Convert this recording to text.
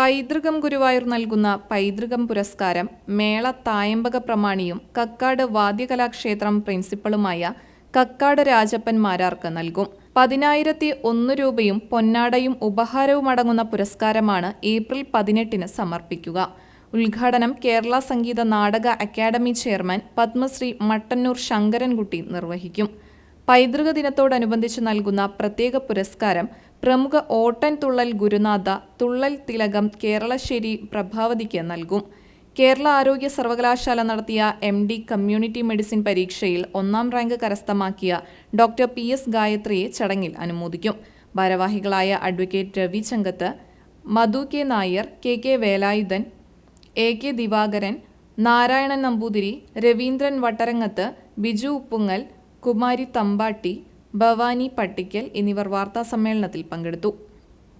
പൈതൃകം ഗുരുവായൂർ നൽകുന്ന പൈതൃകം പുരസ്കാരം മേള തായമ്പക പ്രമാണിയും കക്കാട് വാദ്യകലാക്ഷേത്രം പ്രിൻസിപ്പളുമായ കക്കാട് രാജപ്പൻ മാരാർക്ക് നൽകും. പതിനായിരത്തി ഒന്ന് രൂപയും പൊന്നാടയും ഉപഹാരവും അടങ്ങുന്ന പുരസ്കാരമാണ് ഏപ്രിൽ പതിനെട്ടിന് സമർപ്പിക്കുക. ഉദ്ഘാടനം കേരള സംഗീത നാടക അക്കാദമി ചെയർമാൻ പത്മശ്രീ മട്ടന്നൂർ ശങ്കരൻകുട്ടി നിർവഹിക്കും. പൈതൃക ദിനത്തോടനുബന്ധിച്ച് നൽകുന്ന പ്രത്യേക പുരസ്കാരം പ്രമുഖ ഓട്ടൻ തുള്ളൽ ഗുരുനാഥ തുള്ളൽ തിലകം കേരളശ്ശേരി പ്രഭാവതിക്ക് നൽകും. കേരള ആരോഗ്യ സർവകലാശാല നടത്തിയ എം ഡി കമ്മ്യൂണിറ്റി മെഡിസിൻ പരീക്ഷയിൽ ഒന്നാം റാങ്ക് കരസ്ഥമാക്കിയ ഡോക്ടർ പി എസ് ഗായത്രിയെ ചടങ്ങിൽ അനുമോദിക്കും. ഭാരവാഹികളായ advocate Ravi Changath Madhu K Nair K K Velayudhan A K Divakaran Narayanan Namboothiri Raveendran Vattarangath Biju Uppungal Kumari Thampatti Bhavani Pattikkal എന്നിവർ വാർത്താസമ്മേളനത്തിൽ പങ്കെടുത്തു.